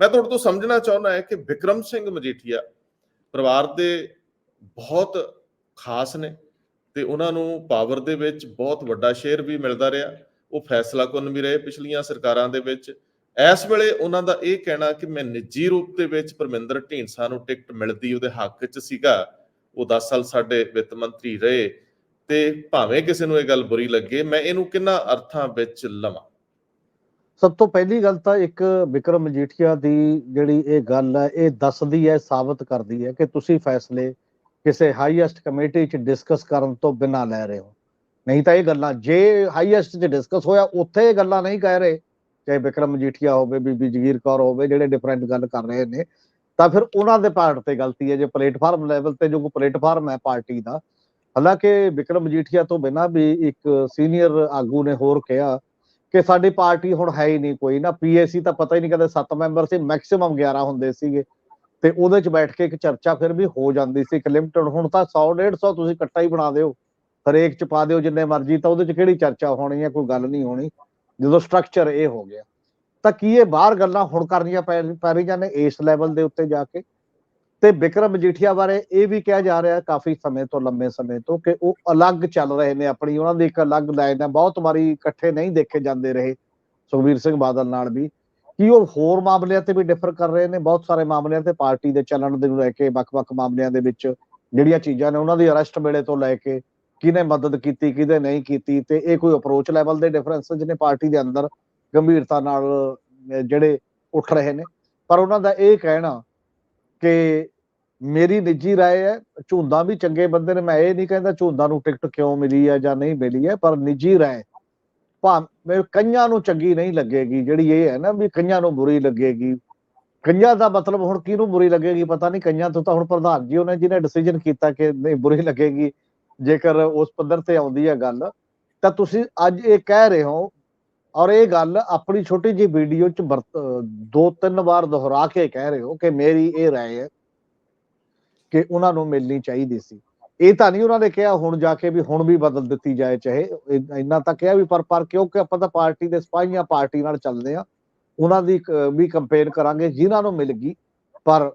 ਮੈਂ ਤੁਹਾਡੇ ਤੋਂ ਸਮਝਣਾ ਚਾਹੁੰਦਾ ਹੈ ਕਿ ਵਿਕਰਮ ਸਿੰਘ ਮਜੀਠੀਆ ਪਰਿਵਾਰ ਦੇ ਬਹੁਤ ਖਾਸ ਨੇ ਤੇ ਉਹਨਾਂ ਨੂੰ ਪਾਵਰ ਦੇ ਵਿੱਚ ਬਹੁਤ ਵੱਡਾ ਸ਼ੇਅਰ ਵੀ ਮਿਲਦਾ ਰਿਹਾ। ਉਹ ਫੈਸਲਾ ਕੁਨ ਵੀ ਰਹੇ ਪਿਛਲੀਆਂ ਸਰਕਾਰਾਂ ਦੇ ਵਿੱਚ। ਇਸ ਵੇਲੇ ਉਹਨਾਂ ਦਾ ਇਹ ਕਹਿਣਾ ਕਿ ਮੈਂ ਨਿੱਜੀ ਰੂਪ ਦੇ ਵਿੱਚ ਪਰਮਿੰਦਰ ਢੀਂਡਸਾ ਨੂੰ ਟਿਕਟ ਮਿਲਦੀ ਉਹਦੇ ਹੱਕ 'ਚ ਸੀਗਾ, ਉਹ 10 ਸਾਲ ਸਾਡੇ ਵਿੱਤ ਮੰਤਰੀ ਰਹੇ ਤੇ ਭਾਵੇਂ ਕਿਸੇ ਨੂੰ ਇਹ ਗੱਲ ਬੁਰੀ ਲੱਗੇ, ਮੈਂ ਇਹਨੂੰ ਕਿੰਨਾ ਅਰਥਾਂ ਵਿੱਚ ਲਵਾਂ? ਸਭ ਤੋਂ ਪਹਿਲੀ ਗੱਲ ਤਾਂ ਇੱਕ ਵਿਕਰਮ ਮਜੀਠੀਆ ਦੀ ਜਿਹੜੀ ਇਹ ਗੱਲ ਹੈ, ਇਹ ਦੱਸਦੀ ਹੈ, ਸਾਬਤ ਕਰਦੀ ਹੈ ਕਿ ਤੁਸੀਂ ਫੈਸਲੇ ਕਿਸੇ ਹਾਈਐਸਟ ਕਮੇਟੀ 'ਚ ਡਿਸਕਸ ਕਰਨ ਤੋਂ ਬਿਨਾਂ ਲੈ ਰਹੇ ਹੋ। ਨਹੀਂ ਤਾਂ ਇਹ ਗੱਲਾਂ, ਜੇ ਹਾਈਐਸਟ 'ਚ ਡਿਸਕਸ ਹੋਇਆ, ਉੱਥੇ ਇਹ ਗੱਲਾਂ ਨਹੀਂ ਕਹਿ ਰਹੇ। ਚਾਹੇ ਵਿਕਰਮ ਮਜੀਠੀਆ ਹੋਵੇ, ਬੀਬੀ ਜਗੀਰ ਕੌਰ ਹੋਵੇ, ਜਿਹੜੇ ਡਿਫਰੈਂਟ ਗੱਲ ਕਰ ਰਹੇ ਨੇ, ਤਾਂ ਫਿਰ ਉਹਨਾਂ ਦੇ ਪਾਰਟ ਤੇ ਗਲਤੀ ਹੈ। ਜੇ ਪਲੇਟਫਾਰਮ ਲੈਵਲ ਤੇ ਜੋ ਕੋਈ ਪਲੇਟਫਾਰਮ ਹੈ ਪਾਰਟੀ ਦਾ, ਹਾਲਾਂਕਿ ਵਿਕਰਮ ਮਜੀਠੀਆ ਤੋਂ ਬਿਨਾਂ ਵੀ ਇੱਕ ਸੀਨੀਅਰ ਆਗੂ ਨੇ ਹੋਰ ਕਿਹਾ ਕਿ ਸਾਡੀ ਪਾਰਟੀ ਹੁਣ ਹੈ ਹੀ ਨਹੀਂ ਕੋਈ ਨਾ। ਪੀਏਸੀ ਤਾਂ ਪਤਾ ਹੀ ਨਹੀਂ ਕਦੇ 7 ਮੈਂਬਰ ਸੀ ਮੈਕਸਿਮਮ 11 ਹੁੰਦੇ ਸੀਗੇ। ਤੇ ਉਹਦੇ ਚ ਬੈਠ ਕੇ ਇੱਕ ਚਰਚਾ ਫਿਰ ਵੀ ਹੋ ਜਾਂਦੀ ਸੀ ਇੱਕ ਲਿਮਟਡ ਹੁਣ ਤਾਂ 100 150 ਤੁਸੀਂ ਇਕੱਠਾ ਹੀ ਬਣਾ ਦਿਓ। ਹਰੇਕ ਚ ਪਾ ਦਿਓ ਜਿੰਨੇ ਮਰਜ਼ੀ, ਤਾਂ ਉਹਦੇ ਚ ਕਿਹੜੀ ਚਰਚਾ ਹੋਣੀ ਹੈ, ਕੋਈ ਗੱਲ ਨਹੀਂ ਹੋਣੀ। ਜਦੋਂ ਸਟਰਕਚਰ ਇਹ ਹੋ ਗਿਆ। ਤਾਂ ਕੀ ਇਹ ਬਾਹਰ ਗੱਲਾਂ ਹੁਣ ਕਰਨੀਆਂ ਪੈ ਪੈ ਰਹੀਆਂ ਨੇ ਇਸ ਲੈਵਲ ਦੇ ਉੱਤੇ ਜਾ ਕੇ? ਤੇ ਵਿਕਰਮ ਮਜੀਠੀਆ ਬਾਰੇ ਇਹ ਵੀ ਕਿਹਾ ਜਾ ਰਿਹਾ ਕਾਫੀ ਸਮੇਂ ਤੋਂ ਲੰਮੇ ਸਮੇਂ ਤੋਂ ਕਿ ਉਹ ਅਲੱਗ ਚੱਲ ਰਹੇ ਨੇ ਆਪਣੀ, ਉਹਨਾਂ ਦੀ ਇੱਕ ਅਲੱਗ ਲਾਈਨ ਹੈ। ਬਹੁਤ ਵਾਰੀ ਇਕੱਠੇ ਨਹੀਂ ਦੇਖੇ ਜਾਂਦੇ ਰਹੇ ਸੁਖਬੀਰ ਸਿੰਘ ਬਾਦਲ ਨਾਲ ਵੀ। ਕਿ ਉਹ ਹੋਰ ਮਾਮਲਿਆਂ ਤੇ ਵੀ ਡਿਫਰ ਕਰ ਰਹੇ ਨੇ? ਬਹੁਤ ਸਾਰੇ ਮਾਮਲਿਆਂ ਤੇ ਪਾਰਟੀ ਦੇ ਚੱਲਣ ਦੇ ਨੂੰ ਲੈ ਕੇ, ਵੱਖ-ਵੱਖ ਮਾਮਲਿਆਂ ਦੇ ਵਿੱਚ ਜਿਹੜੀਆਂ ਚੀਜ਼ਾਂ ਨੇ, ਉਹਨਾਂ ਦੀ ਅਰੈਸਟ ਵੇਲੇ ਤੋਂ ਲੈ ਕੇ ਕਿਹਨੇ ਮਦਦ ਕੀਤੀ, ਕਿਹਦੇ ਨਹੀਂ ਕੀਤੀ ਤੇ ਇਹ ਕੋਈ ਅਪਰੋਚ ਲੈਵਲ ਦੇ ਡਿਫਰੈਂਸਸ ਨੇ ਪਾਰਟੀ ਦੇ ਅੰਦਰ ਗੰਭੀਰਤਾ ਨਾਲ ਜਿਹੜੇ ਉੱਠ ਰਹੇ ਨੇ। ਪਰ ਉਹਨਾਂ ਦਾ ਇਹ ਕਹਿਣਾ ਕਿ ਮੇਰੀ ਨਿੱਜੀ رائے ਹੈ ਝੁੰਦਾ ਵੀ ਚੰਗੇ ਬੰਦੇ ਨੇ ਮੈਂ ਇਹ ਨਹੀਂ ਕਹਿੰਦਾ ਝੁੰਦਾ ਨੂੰ ਟਿਕਟ ਕਿਉਂ ਮਿਲੀ ਹੈ ਜਾਂ ਨਹੀਂ ਮਿਲੀ ਹੈ ਪਰ ਨਿੱਜੀ رائے ਭਾਵੇਂ ਕਈਆਂ ਨੂੰ ਚੰਗੀ ਨਹੀਂ ਲੱਗੇਗੀ ਜਿਹੜੀ ਇਹ ਹੈ ਨਾ ਵੀ ਕਈਆਂ ਨੂੰ ਬੁਰੀ ਲੱਗੇਗੀ ਕਈਆਂ ਦਾ ਮਤਲਬ ਹੁਣ ਕਿਹਨੂੰ ਬੁਰੀ ਲੱਗੇਗੀ ਪਤਾ ਨਹੀਂ ਕਈਆਂ ਤੋਂ ਤਾਂ ਹੁਣ ਪ੍ਰਧਾਨ ਜੀ ਉਹਨੇ ਜਿਹਨੇ ਡਿਸੀਜਨ ਕੀਤਾ ਕਿ ਨਹੀਂ ਬੁਰੀ ਲੱਗੇਗੀ ਜੇਕਰ ਉਸ ਪੱਧਰ ਤੇ ਆਉਂਦੀ ਹੈ ਗੱਲ ਤਾਂ ਤੁਸੀਂ ਅੱਜ ਇਹ ਕਹਿ ਰਹੇ ਹੋ ਔਰ ਇਹ ਗੱਲ ਆਪਣੀ ਛੋਟੀ ਜਿਹੀ ਵੀਡੀਓ ਚ ਵਰਤ- ਦੋ ਤਿੰਨ ਵਾਰ ਦੁਹਰਾ ਕੇ ਕਹਿ ਰਹੇ ਹੋ ਕਿ ਮੇਰੀ ਇਹ رائے ਹੈ ਕਿ ਉਹਨਾਂ ਨੂੰ ਮਿਲਣੀ ਚਾਹੀਦੀ ਸੀ। ਇਹ ਤਾਂ ਨਹੀਂ ਉਹਨਾਂ ਨੇ ਕਿਹਾ ਹੁਣ ਜਾ ਕੇ ਵੀ ਹੁਣ ਵੀ ਬਦਲ ਦਿੱਤੀ ਜਾਏ ਚਾਹੇ। ਇੰਨਾ ਤਾਂ ਕਿਹਾ ਵੀ ਪਰ ਪਰ ਕਿਉਂਕਿ ਆਪਾਂ ਤਾਂ ਪਾਰਟੀ ਦੇ ਸਿਪਾਹੀਆਂ ਪਾਰਟੀ ਨਾਲ ਚੱਲਦੇ ਆ ਉਹਨਾਂ ਦੀ ਵੀ ਕੰਪੇਨ ਕਰਾਂਗੇ ਜਿਨ੍ਹਾਂ ਨੂੰ ਮਿਲ ਗਈ। ਪਰ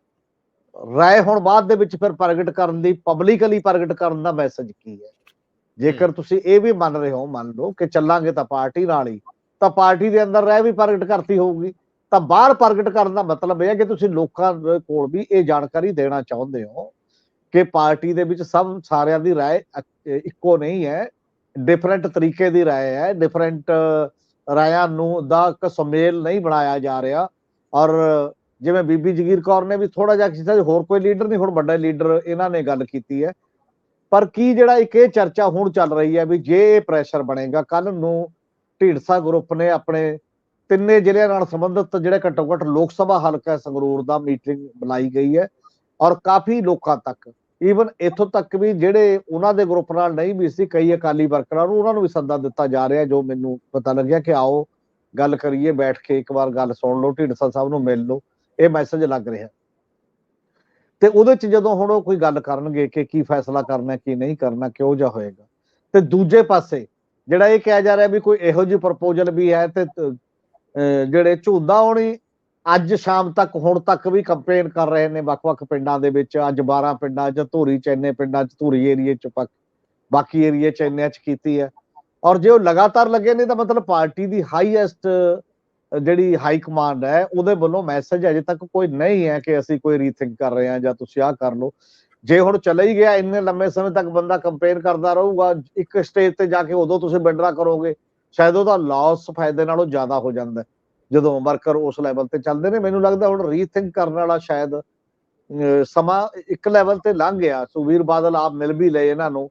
ਰਾਏ ਹੁਣ ਬਾਅਦ ਦੇ ਵਿੱਚ ਫਿਰ ਪ੍ਰਗਟ ਕਰਨ ਦੀ ਪਬਲਿਕਲੀ ਪ੍ਰਗਟ ਕਰਨ ਦਾ ਮੈਸੇਜ ਕੀ ਹੈ? ਜੇਕਰ ਤੁਸੀਂ ਇਹ ਵੀ ਮੰਨ ਰਹੇ ਹੋ ਮੰਨ ਲਓ ਕਿ ਚੱਲਾਂਗੇ ਤਾਂ ਪਾਰਟੀ ਨਾਲ ਹੀ ਤਾਂ ਪਾਰਟੀ ਦੇ ਅੰਦਰ ਰਹਿ ਵੀ ਪ੍ਰਗਟ ਕਰਤੀ ਹੋਊਗੀ। ਤਾਂ ਬਾਹਰ ਪ੍ਰਗਟ ਕਰਨ ਦਾ ਮਤਲਬ ਇਹ ਹੈ ਕਿ ਤੁਸੀਂ ਲੋਕਾਂ ਦੇ ਕੋਲ ਵੀ ਇਹ ਜਾਣਕਾਰੀ ਦੇਣਾ ਚਾਹੁੰਦੇ ਹੋ ਕਿ ਪਾਰਟੀ ਦੇ ਵਿੱਚ ਸਭ ਸਾਰਿਆਂ ਦੀ رائے ਅ- ਇੱਕੋ ਨਹੀਂ ਹੈ ਡਿਫਰੈਂਟ ਤਰੀਕੇ ਦੀ رائے ਹੈ ਡਿਫਰੈਂਟ ਰਾਇਆਂ ਨੂੰ ਦਾ ਇੱਕ ਸੁਮੇਲ ਨਹੀਂ ਬਣਾਇਆ ਜਾ ਰਿਹਾ ਔਰ ਜਿਵੇਂ ਬੀਬੀ ਜਗੀਰ ਕੌਰ ਨੇ ਵੀ ਥੋੜਾ ਜਿਹਾ ਕੀਤਾ ਸੀ, ਹੋਰ ਕੋਈ ਲੀਡਰ ਨਹੀਂ ਹੁਣ ਵੱਡਾ ਲੀਡਰ ਇਹਨਾਂ ਨੇ ਗੱਲ ਕੀਤੀ ਹੈ ਪਰ ਕੀ ਜਿਹੜਾ ਇੱਕ ਇਹ ਚਰਚਾ ਹੁਣ ਚੱਲ ਰਹੀ ਹੈ ਵੀ ਜੇ ਇਹ ਪ੍ਰੈਸ਼ਰ ਬਣੇਗਾ ਕੱਲ ਨੂੰ ਢੀਂਡਸਾ ਗਰੁੱਪ ਨੇ ਆਪਣੇ ਤਿੰਨੇ ਜ਼ਿਲ੍ਹਿਆਂ ਨਾਲ ਸੰਬੰਧਿਤ ਜਿਹੜੇ ਘੱਟੋ ਘੱਟ ਲੋਕ ਸਭਾ ਹਲਕਾ ਸੰਗਰੂਰ ਦਾ ਮੀਟਿੰਗ ਬੁਲਾਈ ਗਈ ਹੈ ਔਰ ਕਾਫੀ ਲੋਕਾਂ ਤੱਕ ਈਵਨ ਇੱਥੋਂ ਤੱਕ ਵੀ ਜਿਹੜੇ ਉਹਨਾਂ ਦੇ ਗਰੁੱਪ ਨਾਲ ਨਹੀਂ ਵੀ ਸੀ, ਕਈ ਅਕਾਲੀ ਵਰਕਰਾਂ ਨੂੰ ਉਹਨਾਂ ਨੂੰ ਵੀ ਸੱਦਾ ਦਿੱਤਾ ਜਾ ਰਿਹਾ ਜੋ ਮੈਨੂੰ ਪਤਾ ਲੱਗਿਆ ਕਿ ਆਓ ਗੱਲ ਕਰੀਏ, ਬੈਠ ਕੇ ਇੱਕ ਵਾਰ ਗੱਲ ਸੁਣ ਲਓ, ਢੀਂਡਸਾ ਸਾਹਿਬ ਨੂੰ ਮਿਲ ਲਓ, ਇਹ ਮੈਸੇਜ ਲੱਗ ਰਿਹਾ। ਤੇ ਉਹਦੇ ਚ ਜਦੋਂ ਹੁਣ ਉਹ ਕੋਈ ਗੱਲ ਕਰਨਗੇ ਕਿ ਕੀ ਫੈਸਲਾ ਕਰਨਾ, ਕੀ ਨਹੀਂ ਕਰਨਾ, ਕਿਉਂ ਜਾ ਹੋਏਗਾ। ਤੇ ਦੂਜੇ ਪਾਸੇ ਜਿਹੜਾ ਇਹ ਕਿਹਾ ਜਾ ਰਿਹਾ ਵੀ ਕੋਈ ਇਹੋ ਜਿਹੀ ਪ੍ਰਪੋਜ਼ਲ ਵੀ ਹੈ ਤੇ ਜਿਹੜੇ ਝੂੰਦਾ ਹੋਣੀ ਅੱਜ ਸ਼ਾਮ ਤੱਕ, ਹੁਣ ਤੱਕ ਵੀ ਕੰਪੇਨ ਕਰ ਰਹੇ ਨੇ ਵੱਖ-ਵੱਖ ਪਿੰਡਾਂ ਦੇ ਵਿੱਚ, ਅੱਜ 12 ਪਿੰਡਾਂ 'ਚ ਧੂਰੀ ਚ ਇੰਨੇ ਪਿੰਡਾਂ 'ਚ, ਧੂਰੀ ਏਰੀਏ 'ਚ ਬਾਕੀ ਏਰੀਏ 'ਚ ਇੰਨਿਆਂ 'ਚ ਕੀਤੀ ਹੈ। ਔਰ ਜੇ ਉਹ ਲਗਾਤਾਰ ਲੱਗੇ ਨੇ ਤਾਂ ਮਤਲਬ ਪਾਰਟੀ ਦੀ ਹਾਈਐਸਟ ਜਿਹੜੀ ਹਾਈ ਕਮਾਂਡ ਹੈ, ਉਹਦੇ ਵੱਲੋਂ ਮੈਸੇਜ ਅਜੇ ਤੱਕ ਕੋਈ ਨਹੀਂ ਹੈ ਕਿ ਅਸੀਂ ਕੋਈ ਰੀਥਿੰਕ ਕਰ ਰਹੇ ਹਾਂ ਜਾਂ ਤੁਸੀਂ ਆਹ ਕਰ ਲਓ। ਜੇ ਹੁਣ ਚਲਾ ਹੀ ਗਿਆ, ਇੰਨੇ ਲੰਮੇ ਸਮੇਂ ਤੱਕ ਬੰਦਾ ਕੰਪੇਨ ਕਰਦਾ ਰਹੂਗਾ, ਇੱਕ ਸਟੇਜ ਤੇ ਜਾ ਕੇ ਉਦੋਂ ਤੁਸੀਂ ਬਿੰਡਰਾ ਕਰੋਗੇ। ਸ਼ਾਇਦ ਉਹਦਾ ਲਾਸ ਫਾਇਦੇ ਨਾਲੋਂ ਜ਼ਿਆਦਾ ਹੋ ਜਾਂਦਾ ਜਦੋਂ ਵਰਕਰ ਉਸ ਲੈਵਲ ਤੇ ਚੱਲਦੇ ਨੇ, ਮੈਨੂੰ ਲੱਗਦਾ ਹੁਣ ਰੀਥਿੰਕ ਕਰਨ ਵਾਲਾ ਸ਼ਾਇਦ ਸਮਾਂ ਇੱਕ ਲੈਵਲ ਤੇ ਲੰਘ ਗਿਆ। ਸੁਵੀਰ ਬਾਦਲ ਆਪ ਮਿਲ ਵੀ ਲਏ ਇਹਨਾਂ ਨੂੰ,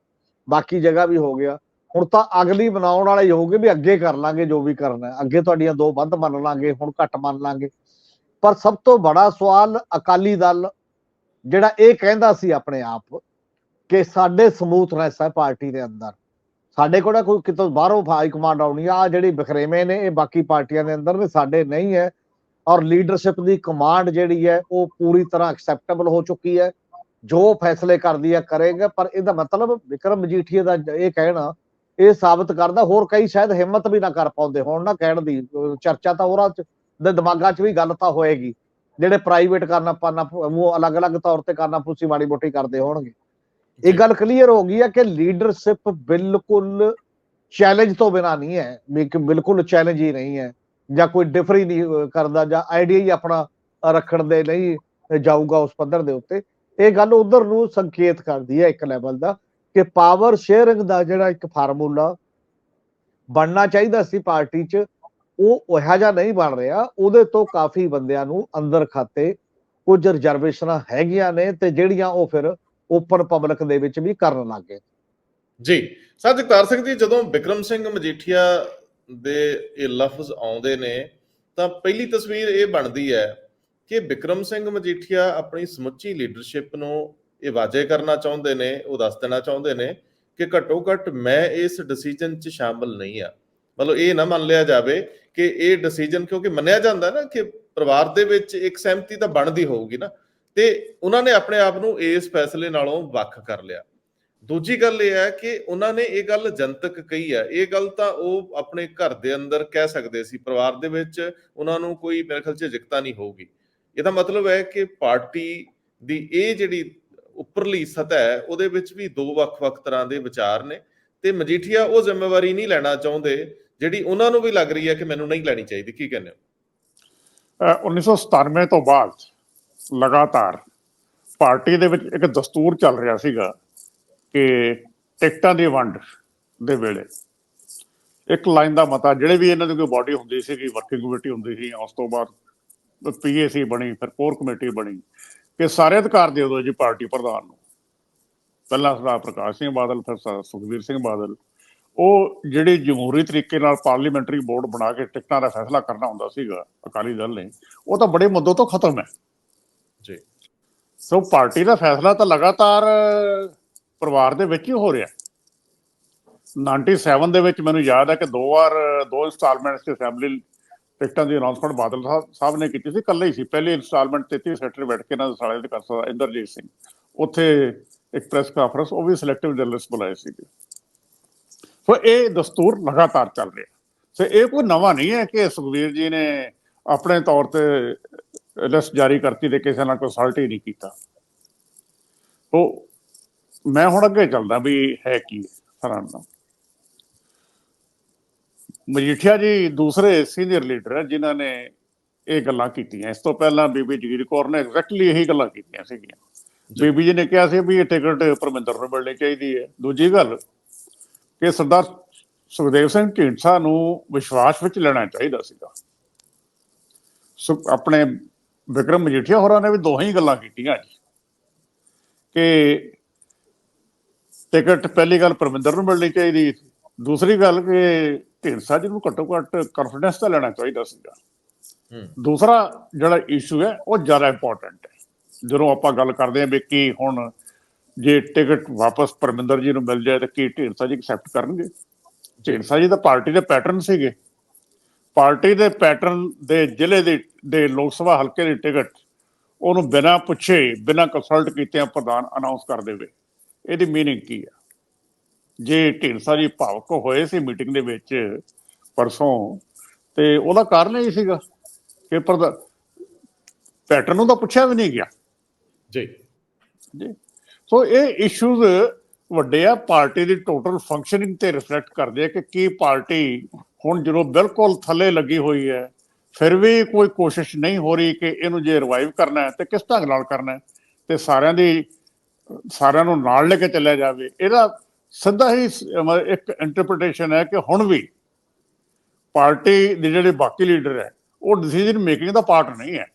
ਬਾਕੀ ਜਗ੍ਹਾ ਵੀ ਹੋ ਗਿਆ। ਹੁਣ ਤਾਂ ਅਗਲੀ ਬਣਾਉਣ ਵਾਲੇ ਹੀ ਹੋਗੇ ਵੀ ਅੱਗੇ ਕਰ ਲਾਂਗੇ ਜੋ ਵੀ ਕਰਨਾ ਅੱਗੇ ਤੁਹਾਡੀਆਂ ਦੋ ਵੱਧ ਮੰਨ ਲਾਂਗੇ, ਹੁਣ ਘੱਟ ਮੰਨ ਲਾਂਗੇ। ਪਰ ਸਭ ਤੋਂ ਬੜਾ ਸਵਾਲ ਅਕਾਲੀ ਦਲ, ਜਿਹੜਾ ਇਹ ਕਹਿੰਦਾ ਸੀ ਆਪਣੇ ਆਪ ਕਿ ਸਾਡੇ ਸਮੂਥਨੈਸ ਹੈ ਪਾਰਟੀ ਦੇ ਅੰਦਰ। ਸਾਡੇ ਕੋਲ ਕੋਈ ਕਿਤੋਂ ਬਾਹਰੋਂ ਹਾਈ ਕਮਾਂਡ ਆਉਣੀ ਆ, ਆਹ ਜਿਹੜੀ ਬਖਰੇਵੇਂ ਨੇ, ਇਹ ਬਾਕੀ ਪਾਰਟੀਆਂ ਦੇ ਅੰਦਰ ਨੇ, ਸਾਡੇ ਨਹੀਂ ਹੈ। ਔਰ ਲੀਡਰਸ਼ਿਪ ਦੀ ਕਮਾਂਡ ਜਿਹੜੀ ਹੈ, ਉਹ ਪੂਰੀ ਤਰ੍ਹਾਂ ਐਕਸੈਪਟੇਬਲ ਹੋ ਚੁੱਕੀ ਹੈ। ਜੋ ਫੈਸਲੇ ਕਰਦੀ ਹੈ ਕਰੇਗਾ, ਪਰ ਇਹਦਾ ਮਤਲਬ ਵਿਕਰਮ ਮਜੀਠੀਆ ਦਾ ਇਹ ਕਹਿਣਾ, ਇਹ ਸਾਬਤ ਕਰਦਾ, ਹੋਰ ਕਈ ਸ਼ਾਇਦ ਹਿੰਮਤ ਵੀ ਨਾ ਕਰ ਪਾਉਂਦੇ ਹੋਣ ਨਾ, ਕਹਿਣ ਦੀ ਚਰਚਾ ਤਾਂ ਉਹਨਾਂ ਦੇ ਦਿਮਾਗਾਂ 'ਚ ਵੀ ਗੱਲ ਤਾਂ ਹੋਏਗੀ। ਜਿਹੜੇ ਪ੍ਰਾਈਵੇਟ ਕਰਨਾ ਪਾਣਾ ਉਹ ਅਲੱਗ-ਅਲੱਗ ਤੌਰ ਤੇ ਕਰਨਾ ਪੂਸੀ ਮਾੜੀ ਮੋਟੀ ਕਰਦੇ ਹੋਣਗੇ। ਇਹ ਗੱਲ ਕਲੀਅਰ ਹੋ ਗਈ ਹੈ ਕਿ ਲੀਡਰਸ਼ਿਪ ਬਿਲਕੁਲ ਚੈਲੰਜ ਤੋਂ ਬਿਨਾ ਨਹੀਂ ਹੈ ਬਿਲਕੁਲ ਚੈਲੰਜ ਹੀ ਨਹੀਂ ਹੈ, ਜਾਂ ਕੋਈ ਡਿਫਰ ਹੀ ਨਹੀਂ ਕਰਦਾ, ਜਾਂ ਆਈਡੀਆ ਹੀ ਆਪਣਾ ਰੱਖਣ ਦੇ ਨਹੀਂ ਜਾਊਗਾ ਉਸ ਪੱਧਰ ਦੇ ਉੱਤੇ। ਇਹ ਗੱਲ ਉਧਰ ਨੂੰ ਸੰਕੇਤ ਕਰਦੀ ਹੈ ਇੱਕ ਲੈਵਲ ਦਾ ਕਿ ਪਾਵਰ ਸ਼ੇਅਰਿੰਗ ਦਾ ਜਿਹੜਾ ਇੱਕ ਫਾਰਮੂਲਾ ਬਣਨਾ ਚਾਹੀਦਾ ਸੀ ਪਾਰਟੀ 'ਚ, ਉਹ ਉਹੋ ਜਿਹਾ ਨਹੀਂ ਬਣ ਰਿਹਾ। ਉਹਦੇ ਤੋਂ ਕਾਫੀ ਬੰਦਿਆਂ ਨੂੰ ਅੰਦਰ ਖਾਤੇ ਕੁਝ ਰਿਜ਼ਰਵੇਸ਼ਨਾਂ ਹੈਗੀਆਂ ਨੇ ਤੇ ਜਿਹੜੀਆਂ ਉਹ ਫਿਰ ਓਪਨ ਪਬਲਿਕ ਦੇ ਵਿੱਚ ਵੀ ਕਰਨ ਲੱਗੇ ਜੀ, ਸਰ ਜਗਤਾਰ ਸਿੰਘ ਜੀ, ਜਦੋਂ ਵਿਕਰਮ ਸਿੰਘ ਮਜੀਠੀਆ ਦੇ ਇਹ ਲਫ਼ਜ਼ ਆਉਂਦੇ ਨੇ, ਤਾਂ ਪਹਿਲੀ ਤਸਵੀਰ ਇਹ ਬਣਦੀ ਹੈ ਕਿ ਵਿਕਰਮ ਸਿੰਘ ਮਜੀਠੀਆ ਆਪਣੀ ਸਮੁੱਚੀ ਲੀਡਰਸ਼ਿਪ ਨੂੰ ਇਹ ਵਾਜੇ ਕਰਨਾ ਚਾਹੁੰਦੇ ਨੇ, ਉਹ ਦੱਸ ਦੇਣਾ ਚਾਹੁੰਦੇ ਨੇ ਕਿ ਘੱਟੋ ਘੱਟ ਮੈਂ ਇਸ ਡਿਸੀਜਨ 'ਚ ਸ਼ਾਮਲ ਨਹੀਂ ਆ ਮਤਲਬ ਇਹ ਨਾ ਮੰਨ ਲਿਆ ਜਾਵੇ ਕਿ ਇਹ ਡਿਸੀਜਨ ਕਿਉਂਕਿ ਮੰਨਿਆ ਜਾਂਦਾ ਨਾ ਕਿ ਪਰਿਵਾਰ ਦੇ ਵਿੱਚ ਇੱਕ ਸਹਿਮਤੀ ਤਾਂ ਬਣਦੀ ਹੋਊਗੀ ਨਾ ਤੇ ਉਹਨਾਂ ਨੇ ਆਪਣੇ ਆਪ ਨੂੰ ਇਸ ਫੈਸਲੇ ਨਾਲੋਂ ਵੱਖ ਕਰ ਲਿਆ। ਦੂਜੀ ਗੱਲ ਇਹ ਹੈ ਕਿ ਉਹਨਾਂ ਨੇ ਇਹ ਗੱਲ ਜਨਤਕ ਕਹੀ ਹੈ। ਇਹ ਗੱਲ ਤਾਂ ਉਹ ਆਪਣੇ ਘਰ ਦੇ ਅੰਦਰ ਕਹਿ ਸਕਦੇ ਸੀ, ਪਰਿਵਾਰ ਦੇ ਵਿੱਚ ਉਹਨਾਂ ਨੂੰ ਕੋਈ ਮੇਰੇ ਖਿਆਲ 'ਚ ਝਿਜਕਤਾ ਨਹੀਂ ਹੋਊਗੀ। ਇਹਦਾ ਮਤਲਬ ਹੈ ਕਿ ਪਾਰਟੀ ਦੀ ਇਹ ਜਿਹੜੀ ਉੱਪਰਲੀ ਸਤਹ ਹੈ, ਉਹਦੇ ਵਿੱਚ ਵੀ ਦੋ ਵੱਖ-ਵੱਖ ਤਰ੍ਹਾਂ ਦੇ ਵਿਚਾਰ ਨੇ ਤੇ ਮਜੀਠੀਆ ਉਹ ਜ਼ਿੰਮੇਵਾਰੀ ਨਹੀਂ ਲੈਣਾ ਚਾਹੁੰਦੇ ਜਿਹੜੀ ਉਹਨਾਂ ਨੂੰ ਵੀ ਲੱਗ ਰਹੀ ਹੈ ਕਿ ਮੈਨੂੰ ਨਹੀਂ ਲੈਣੀ ਚਾਹੀਦੀ। ਕੀ ਕਹਿੰਦੇ ਹੋ? ਅਹ 1997 ਤੋਂ ਬਾਅਦ ਲਗਾਤਾਰ ਪਾਰਟੀ ਦੇ ਵਿੱਚ ਇੱਕ ਦਸਤੂਰ ਚੱਲ ਰਿਹਾ ਸੀਗਾ ਕਿ ਟਿਕਟਾਂ ਦੀ ਵੰਡ ਦੇ ਵੇਲੇ ਇੱਕ ਲਾਈਨ ਦਾ ਮਤਾ, ਜਿਹੜੇ ਵੀ ਇਹਨਾਂ ਦੀ ਕੋਈ ਬਾਡੀ ਹੁੰਦੀ ਸੀਗੀ ਵਰਕਿੰਗ ਕਮੇਟੀ ਹੁੰਦੀ ਸੀ, ਉਸ ਤੋਂ ਬਾਅਦ ਪੀਏਸੀ ਬਣੀ, ਫਿਰ ਕੋਰ ਕਮੇਟੀ ਬਣੀ, ਕਿ ਸਾਰੇ ਅਧਿਕਾਰ ਦੇ ਉਦੋਂ ਜੀ ਪਾਰਟੀ ਪ੍ਰਧਾਨ ਨੂੰ। ਪਹਿਲਾਂ ਸਰਦਾਰ ਪ੍ਰਕਾਸ਼ ਸਿੰਘ ਬਾਦਲ, ਫਿਰ ਸ- ਸੁਖਬੀਰ ਸਿੰਘ ਬਾਦਲ। ਉਹ ਜਿਹੜੀ ਜਮਹੂਰੀ ਤਰੀਕੇ ਨਾਲ ਪਾਰਲੀਮੈਂਟਰੀ ਬੋਰਡ ਬਣਾ ਕੇ ਟਿਕਟਾਂ ਦਾ ਫੈਸਲਾ ਕਰਨਾ ਹੁੰਦਾ ਸੀਗਾ, ਅਕਾਲੀ ਦਲ ਨੇ, ਉਹ ਤਾਂ ਬੜੇ ਮੁੱਦੋਂ ਤੋਂ ਖਤਮ ਹੈ। ਸੋ ਪਾਰਟੀ ਦਾ ਫੈਸਲਾ ਤਾਂ ਲਗਾਤਾਰ ਪਰਿਵਾਰ ਦੇ ਵਿੱਚ ਹੀ ਹੋ ਰਿਹਾ। 97 ਦੇ ਵਿੱਚ ਮੈਨੂੰ ਯਾਦ ਹੈ ਕਿ ਦੋ ਵਾਰ, ਦੋ ਇਨਸਟਾਲਮੈਂਟਸ ਤੇ ਅਸੈਂਬਲੀ ਟਿਕਟਾਂ ਦੀ ਅਨਾਉਂਸਮੈਂਟ ਬਾਦਲ ਸਾਹਿਬ- ਨੇ ਕੀਤੀ ਸੀ। ਇਕੱਲੇ ਹੀ ਸੀ। ਪਹਿਲੀ ਇਨਸਟਾਲਮੈਂਟ 33 ਸੈਕਟਰ ਬੈਠ ਕੇ ਇਹਨਾਂ ਸਾਲੇ ਦੇ ਕਰ ਸਕਦਾ ਇੰਦਰਜੀਤ ਸਿੰਘ। ਉੱਥੇ ਇੱਕ ਪ੍ਰੈਸ ਕਾਨਫਰੰਸ ਉਹ ਵੀ ਸਿਲੈਕਟਿਵ ਜਰਨਲਿਸਟ ਬੁਲਾਏ ਸੀਗੇ। ਸੋ ਇਹ ਦਸਤੂਰ ਲਗਾਤਾਰ ਚੱਲ ਰਿਹਾ। ਸੋ ਇਹ ਕੋਈ ਨਵਾਂ ਨਹੀਂ ਹੈ ਕਿ ਸੁਖਵੀਰ ਜੀ ਨੇ ਆਪਣੇ ਤੌਰ ਤੇ ਲਿਸਟ ਜਾਰੀ ਕਰਤੀ ਤੇ ਕਿਸੇ ਨਾਲ ਕੰਸਲਟ ਹੀ ਨਹੀਂ ਕੀਤਾ। ਉਹ ਮੈਂ ਹੁਣ ਅੱਗੇ ਚੱਲਦਾ ਵੀ ਹੈ ਕੀ ਦਾ ਮਜੀਠੀਆ ਜੀ ਦੂਸਰੇ ਸੀਨੀਅਰ ਲੀਡਰ ਹੈ ਜਿਨ੍ਹਾਂ ਨੇ ਇਹ ਗੱਲਾਂ ਕੀਤੀਆਂ। ਇਸ ਤੋਂ ਪਹਿਲਾਂ ਬੀਬੀ ਜਗੀਰ ਕੌਰ ਨੇ ਐਗਜ਼ੈਕਟਲੀ ਇਹੀ ਗੱਲਾਂ ਕੀਤੀਆਂ ਸੀਗੀਆਂ। ਬੀਬੀ ਜੀ ਨੇ ਕਿਹਾ ਸੀ ਵੀ ਇਹ ਟਿਕਟ ਪਰਮਿੰਦਰ ਨੂੰ ਮਿਲਣੀ ਚਾਹੀਦੀ ਹੈ। ਦੂਜੀ ਗੱਲ ਕਿ ਸਰਦਾਰ ਸੁਖਦੇਵ ਸਿੰਘ ਢੀਂਡਸਾ ਨੂੰ ਵਿਸ਼ਵਾਸ ਵਿੱਚ ਲੈਣਾ ਚਾਹੀਦਾ ਸੀਗਾ। ਸੁ ਆਪਣੇ ਵਿਕਰਮ ਮਜੀਠੀਆ ਹੋਰਾਂ ਨੇ ਵੀ ਦੋਹਾਂ ਹੀ ਗੱਲਾਂ ਕੀਤੀਆਂ ਜੀ ਕਿ ਟਿਕਟ ਪਹਿਲੀ ਗੱਲ ਪਰਮਿੰਦਰ ਨੂੰ ਮਿਲਣੀ ਚਾਹੀਦੀ। ਦੂਸਰੀ ਗੱਲ ਕਿ ਢੀਂਡਸਾ ਜੀ ਨੂੰ ਘੱਟੋ ਘੱਟ ਕੰਫੀਡੈਂਸ ਤਾਂ ਲੈਣਾ ਚਾਹੀਦਾ ਸੀਗਾ। ਹੂੰ। ਦੂਸਰਾ ਜਿਹੜਾ ਇਸ਼ੂ ਹੈ ਉਹ ਜ਼ਿਆਦਾ ਇੰਪੋਰਟੈਂਟ ਹੈ। ਜਦੋਂ ਆਪਾਂ ਗੱਲ ਕਰਦੇ ਹਾਂ ਵੀ ਕੀ ਹੁਣ ਜੇ ਟਿਕਟ ਵਾਪਸ ਪਰਮਿੰਦਰ ਜੀ ਨੂੰ ਮਿਲ ਜਾਏ ਤਾਂ ਕੀ ਢੀਂਡਸਾ ਜੀ ਐਕਸੈਪਟ ਕਰਨਗੇ? ਢੀਂਡਸਾ ਜੀ ਤਾਂ ਪਾਰਟੀ ਦੇ ਪੈਟਰਨ ਸੀਗੇ। ਪਾਰਟੀ ਦੇ ਪੈਟਰਨ ਦੇ ਜ਼ਿਲ੍ਹੇ ਦੇ ਦੇ ਲੋਕ ਸਭਾ ਹਲਕੇ ਦੀ ਟਿਕਟ ਉਹਨੂੰ ਬਿਨਾਂ ਪੁੱਛੇ ਬਿਨਾਂ ਕੰਸਲਟ ਕੀਤੇ ਪ੍ਰਧਾਨ ਅਨਾਉਂਸ ਕਰ ਦੇਵੇ। ਇਹਦੀ ਮੀਨਿੰਗ ਕੀ ਹੈ ਜੇ ਢੀਂਡਸਾ ਜੀ ਭਾਵਕ ਹੋਏ ਸੀ ਮੀਟਿੰਗ ਦੇ ਵਿੱਚ ਪਰਸੋਂ ਤੇ ਉਹਦਾ ਕਾਰਨ ਇਹ ਸੀਗਾ ਕਿ ਪ੍ਰਧਾ ਪੈਟਰਨ ਨੂੰ ਤਾਂ ਪੁੱਛਿਆ ਵੀ ਨਹੀਂ ਗਿਆ। ਜੀ। ਜੀ। ਸੋ ਇਹ ਇਸ਼ੂਜ਼ ਵੱਡੇ ਆ, ਪਾਰਟੀ ਦੀ ਟੋਟਲ ਫੰਕਸ਼ਨਿੰਗ ਤੇ ਰਿਫਲੈਕਟ ਕਰਦੇ ਆ ਕਿ ਕੀ ਪਾਰਟੀ ਹੁਣ ਜਦੋਂ ਬਿਲਕੁਲ ਥੱਲੇ ਲੱਗੀ ਹੋਈ ਹੈ, ਫਿਰ ਵੀ ਕੋਈ ਕੋਸ਼ਿਸ਼ ਨਹੀਂ ਹੋ ਰਹੀ ਕਿ ਇਹਨੂੰ ਜੇ ਰਿਵਾਈਵ ਕਰਨਾ ਹੈ ਤੇ ਕਿਸ ਢੰਗ ਨਾਲ ਕਰਨਾ ਹੈ ਤੇ ਸਾਰਿਆਂ ਦੀ, ਸਾਰਿਆਂ ਨੂੰ ਨਾਲ ਲੈ ਕੇ ਚੱਲਿਆ ਜਾਵੇ। ਇਹਦਾ ਸਿੱਧਾ ਹੀ ਇੱਕ ਇੰਟਰਪ੍ਰੀਟੇਸ਼ਨ ਹੈ ਕਿ ਹੁਣ ਵੀ ਪਾਰਟੀ ਦੇ ਜਿਹੜੇ ਬਾਕੀ ਲੀਡਰ ਹੈ, ਉਹ ਡਿਸੀਜਨ ਮੇਕਿੰਗ ਦਾ ਪਾਰਟ ਨਹੀਂ ਹੈ।